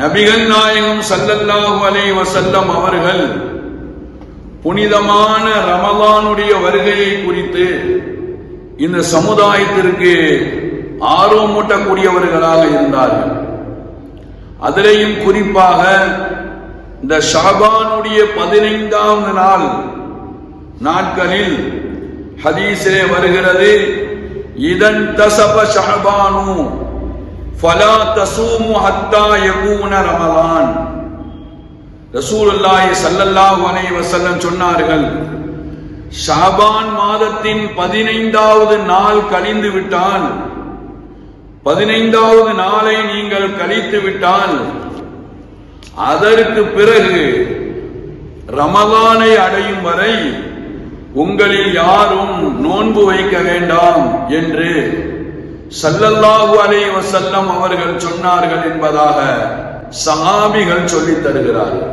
நபிகள் நாயகம் சல்லல்லாஹு அலை வசல்லம் அவர்கள் புனிதமான ரமலானுடைய வருகையை குறித்து இந்த சமுதாயத்திற்கு ஆர்வமூட்டக்கூடியவர்களாக இருந்தார்கள். அதிலேயும் குறிப்பாக இந்த ஷாபானுடைய பதினைந்தாவது நாள் நாட்களில் ஹதீஸிலே வருகிறது இதன் தசப ஷாபானு ஃபலா தசூமு ஹத்தா யகூன ரமலான் ரசூலுல்லாஹி ஸல்லல்லாஹு அலைஹி வஸல்லம் சொன்னார்கள் ஷாபான் மாதத்தின் பதினைந்தாவது நாள் கழிந்து விட்டால் பதினைந்தாவது நாளை நீங்கள் கழித்து விட்டால் அதற்கு பிறகு ரமலானை அடையும் வரை உங்களில் யாரும் நோன்பு வைக்க வேண்டாம் என்று சல்லல்லாஹு அலைஹி வசல்லம் அவர்கள் சொன்னார்கள் என்பதாக சஹாபிகள் சொல்லித் தருகிறார்கள்.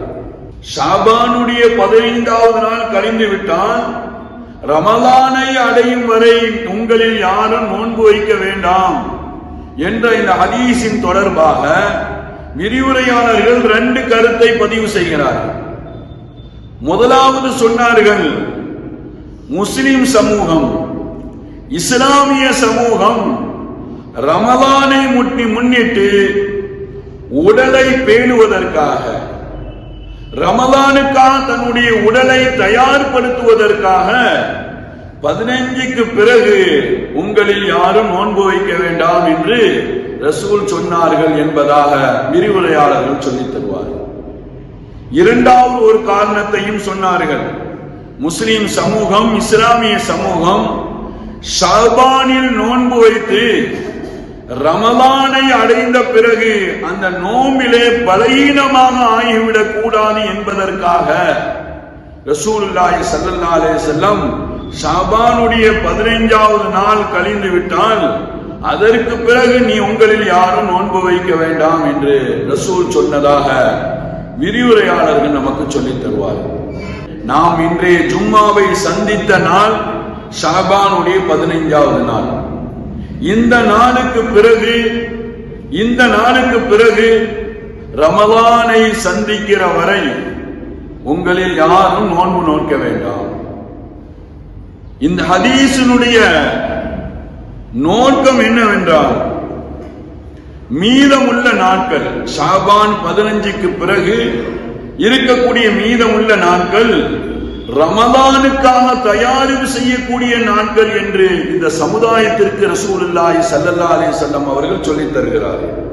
ஷாபானுடைய பதினைந்தாவது நாள் கழிந்து விட்டால் ரமலானை அடையும் வரை உங்களில் யாரும் நோன்பு வைக்க வேண்டாம் என்ற இந்த ஹதீஸின் தொடர்பாக விரிவுரையாளர்கள் ரெண்டு கருத்தை பதிவு செய்கிறார்கள். முதலாவது சொன்னார்கள் முஸ்லிம் சமூகம் இஸ்லாமிய சமூகம் ரமலானை முட்டி முன்னிட்டு உடலை பேணுவதற்காக ரமலானுக்காக தன்னுடைய உடலை தயார்படுத்துவதற்காக பதினைஞ்சுக்கு பிறகு உங்களில் யாரும் நோன்பு வைக்க வேண்டாம் என்று ரசூல் சொன்னார்கள் என்பதாக விரிவுரையாளர்கள் சொல்லித் தருவார்கள். இரண்டாவது ஒரு காரணத்தையும் சொன்னார்கள். முஸ்லிம் சமூகம் இஸ்லாமிய சமூகம் ஷாபானில் நோன்பு வைத்து ரமலானை அடைந்த பிறகு அந்த நோம்பிலே பலகீனமாக ஆகிவிடக் கூடாது என்பதற்காக ரசூலுல்லாஹி ஸல்லல்லாஹு அலைஹி செல்லம் ஷாபானுடைய பதினைஞ்சாவது நாள் கழிந்து விட்டால் அதற்கு பிறகு நீ உங்களில் யாரும் நோன்பு வைக்க வேண்டாம் என்று ரசூல் சொன்னதாக விரிவுரையாளர்கள் நமக்கு சொல்லித் தருவார் நாம் இன்றைய ஜும்மாவை சந்தித்த நாள் ஷாபானுடைய பதினைஞ்சாவது நாள். இந்த நாளுக்கு பிறகு இந்த நாளுக்கு பிறகு ரமலானை சந்திக்கிற வரை உங்களில் யாரும் நோன்பு நோக்க வேண்டாம். இந்த ஹதீசனுடைய நோக்கம் என்னவென்றால் மீதமுள்ள நாட்கள் ஷாபான் பதினஞ்சுக்கு பிறகு இருக்கக்கூடிய மீதமுள்ள நாட்கள் ரமதானுக்காக தயாரிப்பு செய்யக்கூடிய நாட்கள் என்று இந்த சமுதாயத்திற்கு ரசூலுல்லாஹி சல்லல்லா அலி வஸல்லம் அவர்கள் சொல்லித் தருகிறார்கள்.